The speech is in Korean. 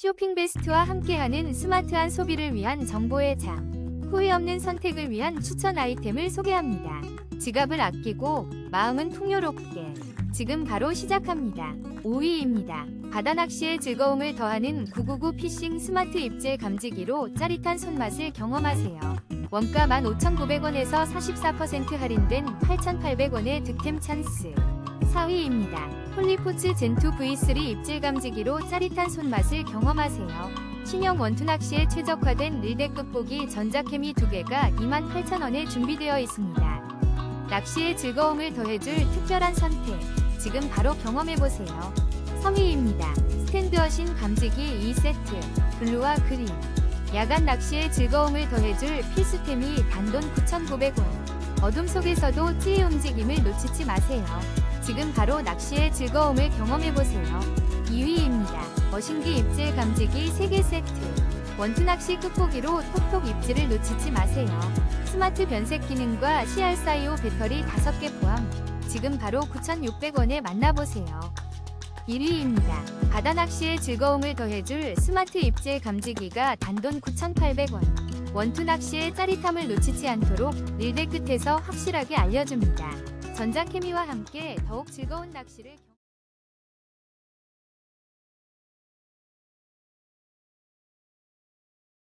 쇼핑 베스트와 함께하는 스마트한 소비를 위한 정보의 장. 후회 없는 선택을 위한 추천 아이템을 소개합니다. 지갑을 아끼고 마음은 풍요롭게. 지금 바로 시작합니다. 5위입니다. 바다 낚시의 즐거움을 더하는 999 피싱 스마트 입질 감지기로 짜릿한 손맛을 경험하세요. 원가 15,900원에서 44% 할인된 8,800원의 득템 찬스. 4위입니다. 폴리포츠 젠2 V3 입질 감지기로 짜릿한 손맛을 경험하세요. 신형 원투 낚시에 최적화된 릴덱 끝보기 전자케미 2개가 28,000원에 준비되어 있습니다. 낚시의 즐거움을 더해줄 특별한 선택. 지금 바로 경험해보세요. 3위입니다. 스탠드어신 감지기 2세트. 블루와 그린. 야간 낚시의 즐거움을 더해줄 필수템이 단돈 9,900원. 어둠 속에서도 찌의 움직임을 놓치지 마세요. 지금 바로 낚시의 즐거움을 경험해보세요. 2위입니다. 머신기 입질 감지기 3개 세트. 원투 낚시 끝보기로 톡톡 입질을 놓치지 마세요. 스마트 변색 기능과 CR425 배터리 5개 포함. 지금 바로 9,600원에 만나보세요. 1위입니다. 바다 낚시의 즐거움을 더해줄 스마트 입질 감지기가 단돈 9,800원. 원투 낚시의 짜릿함을 놓치지 않도록 릴대 끝에서 확실하게 알려줍니다. 전자케미와 함께 더욱 즐거운 낚시를